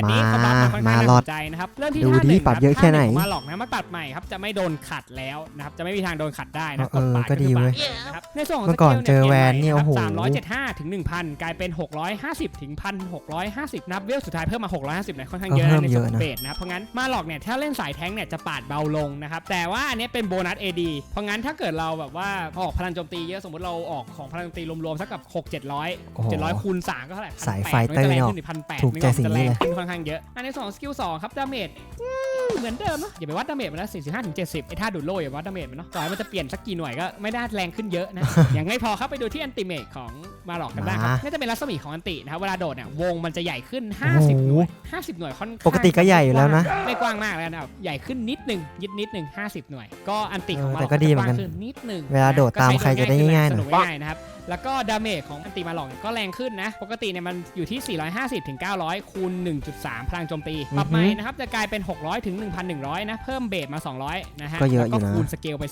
นนี้เขาบัฟมาค่อนข้างมาน่าหลสอดนใจนะครับเริ่มที่ดูท่าดิหนึ่งปรับเยอะแค่ไหนท่านึ่งของมาหลอกนะมาตัดใหม่ครับจะไม่โดนขัดแล้วนะครับจะไม่มีทางโดนขัดได้นะเออดปาก็ดีคือปาเว้ยนะครับในส่วนของเมื่อก่อนสเจอแวนเนี่ยโอ้โหสามร้อยเจ็ดห้าถึงหนึ่งพันกลายเป็นหกร้อยห้าสิบถึงพันหกร้อยห้าสิบนับเวลสุดท้ายเพิ่มมาหกร้อยห้าสิบเนี่ยค่อนข้างเยอะก็เพิ่นะมในเยส่วอะนขอนะงเบสนะครับเพราะงั้นมาหลอกเนี่ยถ้าเล่นสายแท้งเนี่ยจะปาดเบาลงนะครับแต่ว่าอันเนี้ยเป็นโบนัส AD เพราะงั้นถ้าเกิดเราแบบว่าออกพลังโจมตีเยอะสมมติเราออกของพลังโจมตีรวมๆสักกับหกเจ็ดร้อยโอ้โหเจ็ดร้อยคูณสามก็เท่าไหร่สาย1,800ไฟเตอร์มันก็จะแรงเนี่ยขึ้นถึงพันแปดถูกใจสิ่งนี้เลยขึ้นค่อนข้างเยอะอันในส่วนของสกิลสองครับดาเมจเหมือนเดิมเนอะอย่าไปวัดดาเมจมันนะ45ถึง70ไอ้ท่าดูดโล่อย่าวัดดาเมจมันเนาะต่อให้มันจะเปลี่ยนสักกี่หน่วยก็ไม่ได้แรงขึ้นเยอะนะ อย่างไม่พอครับไปดูที่อันติเมทของมาหลอกกันบ้างครับมาน่าจะเป็นรัศมีของอันตินะครับเวลาโดดเนี่ยวงมันจะใหญ่ขึ้นโอ้โห50 หน่วย 50 หน่วยค่อนข้างปกติก็ใหญ่อยู่แล้วนะไม่กว้างมากแล้วนะครับใหญ่ขึ้นนิดหนึ่งยิดนิดหนึ่ง50 หน่วย ก็อันติของเออมาแต่ก็ดีเหมือนกันจะว้างขึ้นิดหนึ่งเวลาโดดตามใครจะได้ง่ายๆหน่อยสนุกง่ายๆนะครับ แล้วก็ดาเมจของอันติมาหลอกก็แรงขึ้นนะ ปกติเนี่ยมันอยู่ที่ 450ถึง900 คูณ 1.3 พลังโจมตี ปรับใหม่นะครับ จะกลายเป็น 600ถึง1,100 นะ เพิ่มเบสมา 200 นะฮะก็เยอะอยู่แล้วนะก็คูณสเกลไป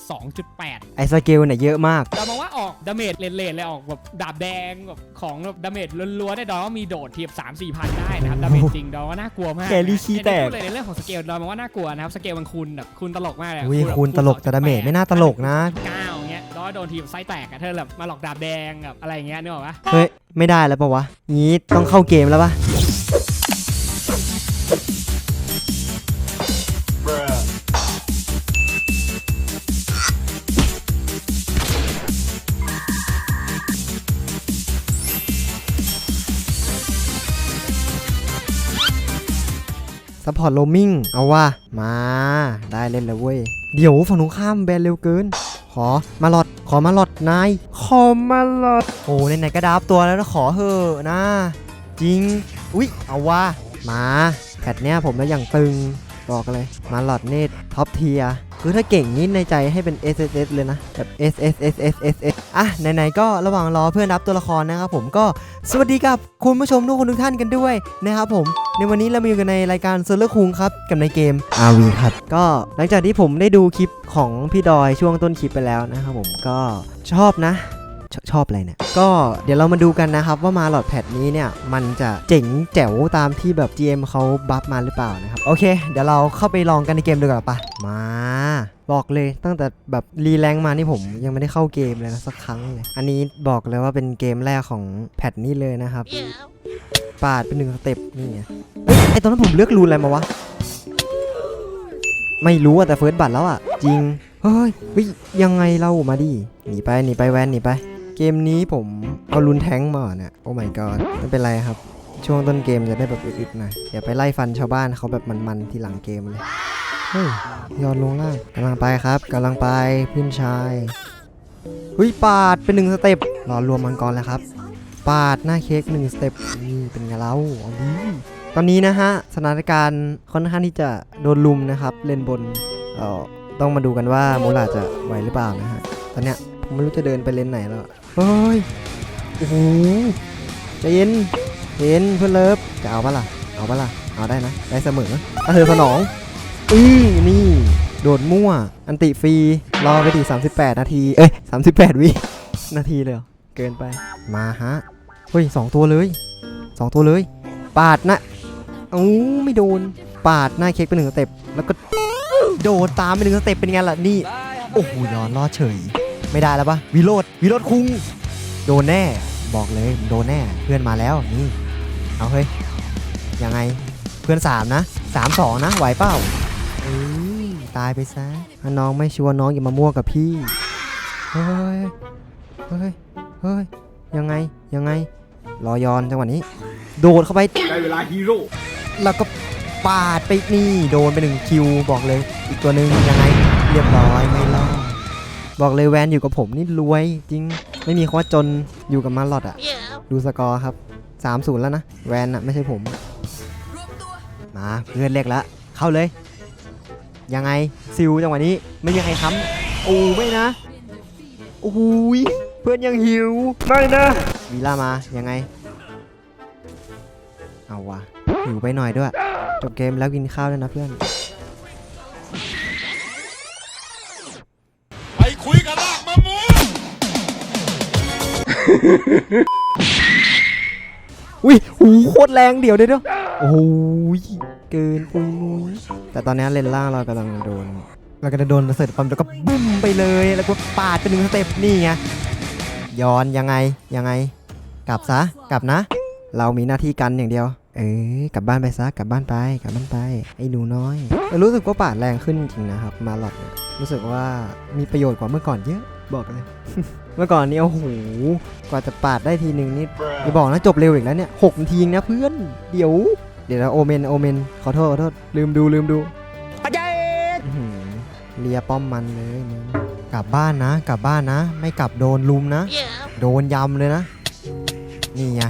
2.8 ไอ้สเกลเนี่ยเยอะมาก เรามองว่าออกดาเมจเลนๆเลยออกแบบดาบแดงแบบของแบบดาเมจล้วนๆได้ดอกว่ามีโดดเทียบ3 4พันได้นะครับดาเมจจริงดอกว่าน่ากลัวมากแกลี่ขี้แตก พูดเลยในเรื่องของสเกลเรามองว่าน่ากลัวนะครับสเกลมันคูณแบบคูณตลกมากเลยอุ้ยแบบคูณตลกแต่ดาเมจไม่น่าตลกนะ เก้าอย่างเงี้ยแล้ วก็โดนทีมไส้แตกอะเธอแบบมาหลอกดาบแดงแบบอะไรอย่างเงี้ยนึกออกปะเฮ้ย ไม่ได้แล้วปะวะงี้ต้องเข้าเกมแล้วปะซัพพอร์ตโลมิงเอาว่ามา ได้เล่นแล้วเว้ย เดี๋ยวฝั่งตรงข้ามแบนเร็วเกิน ขอมาหลอด ขอมาหลอดนาย ขอมาหลอด โอ้ไหนๆก็ดับตัวแล้วนะขอเถอะนะ จริง อุ๊ย เอาว่ามาแพทเนี้ยผมแล้วอย่างตึง บอกเลย มาหลอดเนตท็อปเทีย คือถ้าเก่งนี้ในใจให้เป็น S S S เลยนะ แบบ S S S S S S อะ ไหนๆ ก็ระหว่างรอเพื่อนรับตัวละครนะครับผมก็สวัสดีกับคุณผู้ชมทุกคนทุกท่านกันด้วยนะครับผม ในวันนี้เรามาอยู่กันในรายการเซอร์เลอร์คุงครับ กับในเกม RV ครับ ก็หลังจากที่ผมได้ดูคลิปของพี่ดอยช่วงต้นคลิปไปแล้วนะครับผมก็ชอบนะชชอบอะไรเนี่ย ก็เดี๋ยวเรามาดูกันนะครับว่ามาหลอดแพดนี้เนี่ย มันจะเจ๋งแจ๋วตามที่แบบ GM เขาบัฟมาหรือเปล่านะครับ โอเค เดี๋ยวเราเข้าไปลองกันในเกมดีกว่าปะมา บอกเลยตั้งแต่แบบรีแรงมานี่ผมยังไม่ได้เข้าเกมเลยนะสักครั้งเลยอันนี้บอกเลยว่าเป็นเกมแรกของแพทนี้เลยนะครับ ปาดเป็นหนึ่งสเต็ปนี่ไงไอตอนนั้นผมเลือกรูนอะไรมาวะ ไม่รู้อะแต่เฟิร์สบัตรแล้วอะจริงเฮ้ยเฮ้ยยังไงเรามาดิหนีไปหนีไปแวนหนีไป เกมนี้ผมเอารุนแท้งมาเนี่ยโอ้ my god ไม่เป็นไรครับช่วงต้นเกมจะได้แบบอึดๆหน่อยอย่าไปไล่ฟันชาวบ้านเขาแบบมันๆทีหลังเกมเลย เฮ้ยยอนลงล่างกำลังไปครับกำลังไปพี่ชายเฮ้ยปาดเป็นหนึ่งสเต็ปรอรวมมังกรแล้วครับ ปาดหน้าเค้กหนึ่งสเต็ปนี่เป็นไงเล่าเอาดีตอนนี้นะฮะสถานการณ์ค่อนข้างที่จะโดนลุมนะครับ เล่นบนเอ่อต้องมาดูกันว่ามูลาจะไหวหรือเปล่านะฮะตอนเนี้ยผมไม่รู้จะเดินไปเลนไหนแล้วเฮ้ยโอ้โหใจเย็นเย็นเพื่อนเลิฟจะเอาปะล่ะเอาปะล่ะเอาได้นะได้เสมอถ้าเธอสนอง อือนี่ โดดมั่ว อันติฟรี รอไปดิ38 นาที เอ้ย 38 วิ นาทีเลยเกินไป มาฮะ เฮ้ยสองตัวเลย สองตัวเลย ปาดนะเอ้ไม่โดน ปาดหน้าเค้กไปหนึ่งสเต็ป แล้วก็โดดตามไปหนึ่งสเต็ปเป็นไงล่ะ นี่ โอ้โหย้อนรอดเฉย ไม่ได้แล้วปะวิโรดวิโรดคุง โดนแน่ บอกเลยโดนแน่ เพื่อนมาแล้ว นี่ เอาเฮ้ย ยังไง เพื่อนสามนะสามสองนะ ไหวเปล่า อ้ยตายไปซะถ้าน้องไม่ชัวร์น้องอย่ามามั่วกับพี่เฮ้ยเฮ้ยเฮ้ยยังไงยังไงรอยอนจังหวะนี้ โดดเข้าไปได้เวลาฮีโร่แล้วก็ปาดไปนี่โดนไปหนึ่งคิวบอกเลย อีกตัวหนึ่งยังไงเรียบร้อยไม่รอดบอกเลยแวนอยู่กับผมนี่รวยจริง ไม่มีคำว่าจนอยู่กับมาลอดอะดูสกอร์ครับ3-0แล้วนะ แวนอะไม่ใช่ผม มาเพื่อนเล็กแล้วเข้าเลย ยังไงซิลจังหวะนี้ไม่มีใครค้ำโอ้ไม่นะโอ้ยเพื่อนยังหิวไม่นะวีล่ามายังไง เอาวะหิวไปหน่อยด้วยจบเกมแล้วกินข้าวด้วยนะเพื่อนไปคุยกับลากมะม่วงอุ้ยหูโคตรแรงเดี๋ยวเดี๋ยวเดี๋ยวโอ้ย เกินปุยมุยแต่ตอนนี้เลนล่างเรากำลังโดน เราก็จะโดนเสร็จปั๊มแล้วก็บุ้มไปเลย แล้วก็ปาดไปหนึ่งสเต็ปนี่ไง ย้อนยังไงยังไง กลับซะ กลับนะ เรามีหน้าที่กันอย่างเดียว เออกลับบ้านไปซะ กลับบ้านไป กลับบ้านไป ไอ้หนูน้อย รู้สึกว่าปาดแรงขึ้นจริงนะครับ มาหลอดเนี่ยรู้สึกว่ามีประโยชน์กว่าเมื่อก่อนเยอะ บอกเลย เมื่อก่อนนี้โอ้โห กว่าจะปาดได้ทีหนึ่งนี่อย่าบอกนะจบเร็วอีกแล้วเนี่ยหกนาทีนะเพื่อน เดี๋ยว เดี๋ยวนะโอเมนโอเมนขอโทษขอโทษลืมดูลืมดูอื้อหือเลียป้อมมันเลยมึงกลับบ้านนะ กลับบ้านนะ ไม่กลับโดนลุมนะ โดนยำเลยนะ นี่ไง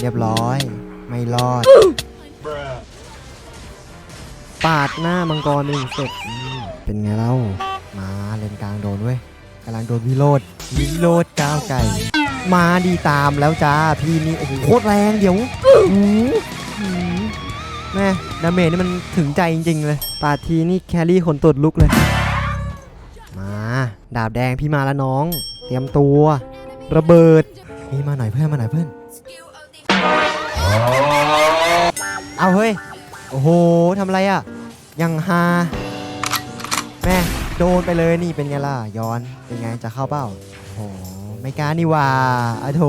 เรียบร้อย ไม่รอด ปาดหน้ามังกรหนึ่งเสร็จอืมเป็นไงเล่ามาเลนกลางโดนเว้ยกำลังโดนวิโรดวิโรดก้าวไก่ มาดีตามแล้วจ้า พี่นี่โอ้โหโคตรแรงเดี๋ยวหูหู แม่ดาเมจนี่มันถึงใจจริง ๆ เลย ปาดทีนี่แครี่ขนตดลุกเลย มา ดาบแดงพี่มาแล้วน้อง เตรียมตัว ระเบิด นี่มาหน่อยเพื่อนมาหน่อยเพื่อน เอาเฮ้ย โอ้โหทำอะไรอะ ยังฮาแม่โดนไปเลยนี่เป็นไงล่ะ ย้อนเป็นไงจะเข้าเป้าโอ้โหไม่กล้านี่ว่าอะโธ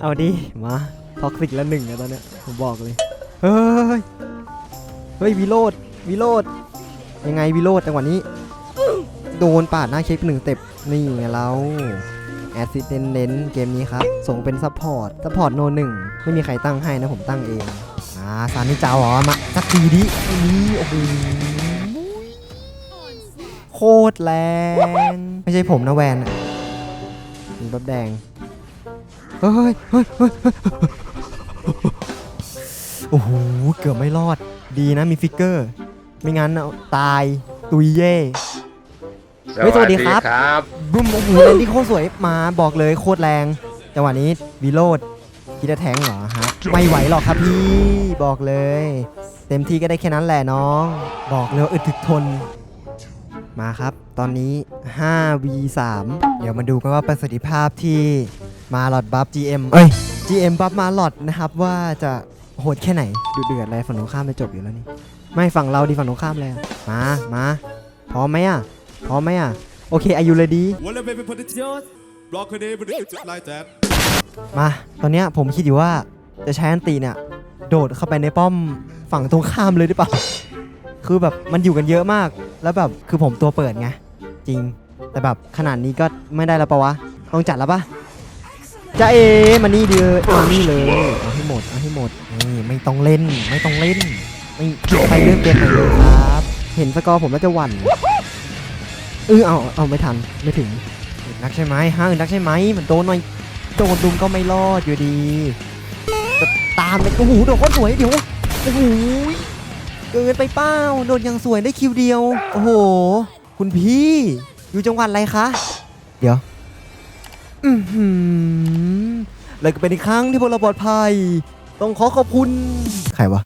เอาดิ มา ท็อกซิกละหนึ่งอะตอนเนี้ยผมบอกเลย เฮ้ย เฮ้ยวิโรดวิโรดยังไงวิโรดจังหวะนี้ โดนปาดหน้าเช็คหนึ่งเต็ปนี่ไงเราแอดซิเดนเน้นเกมนี้ครับ ส่งเป็นซัพพอร์ตซัพพอร์ตโนหนึ่งไม่มีใครตั้งให้นะผมตั้งเองอ่าซานิเจ้าเหรอมาสักทีดินี่โอ้โหโคตรแรงไม่ใช่ผมนะแวนอะมีบับแดงเฮ้ยเฮ้ยเฮ้ย โอ้โห เกือบไม่รอด ดีนะมีฟิกเกอร์ ไม่งั้นเอาตายตุยเย่เฮ้ยสวัสดีครับครับ บุ้มโอ้โหเลนที่โคตรสวยมาบอกเลยโคตรแรง จังหวะนี้วิโรดคิดจะแทงเหรอฮะ ไม่ไหวหรอกครับพี่ บอกเลย เต็มที่ก็ได้แค่นั้นแหละน้อง บอกเลยว่าอึดถึกทน มาครับ ตอนนี้ 5 v 3เดี๋ยวมาดูกันว่าประสิทธิภาพที่มาหลอดบัฟ GM เอ้ย GM บัฟมาหลอดนะครับว่าจะ โหดแค่ไหนดูเดือดอะไรฝั่งตรงข้ามจะจบอยู่แล้วนี่ ไม่ฝั่งเราดีฝั่งตรงข้ามเลยอะมามาพร้อมไหมอะพร้อมไหมอะโอเคอายุเลยดี Well, if we put it just rock it, but it's like that. มาตอนเนี้ยผมคิดอยู่ว่าจะใช้อันตีเนี่ยโดดเข้าไปในป้อมฝั่งตรงข้ามเลยหรือเปล่าคือแบบมันอยู่กันเยอะมากแล้วแบบคือผมตัวเปิดไงจริง แต่แบบขนาดนี้ก็ไม่ได้แล้วปะวะต้องจัดแล้วปะ จะเอมานี่เดียวมานี่เลยเอาให้หมดเอาให้หมดนี่ไม่ต้องเล่นไม่ต้องเล่นไม่ไปเรื่องเกมไหนเลยครับ เห็นสกอร์ผมแล้วจะหวั่นเออเอาเอาไม่ทันไม่ถึงนักใช่ไหมฮะอึดนักใช่ไหมมันโดนหน่อยโดนดุมก็ไม่รอดอยู่ดีแต่ตามเลยโอ้โหโดนโคตรสวยเดี๋ยวโอ้โหเกินไปเป้าโดนยังสวยได้คิวเดียว โอ้โห คุณพี่ อยู่จังหวัดอะไรคะ เดี๋ยว อือหือเลยก็เป็นอีกครั้งที่พวกเราปลอดภัย ต้องขอขอบคุณ ใครวะ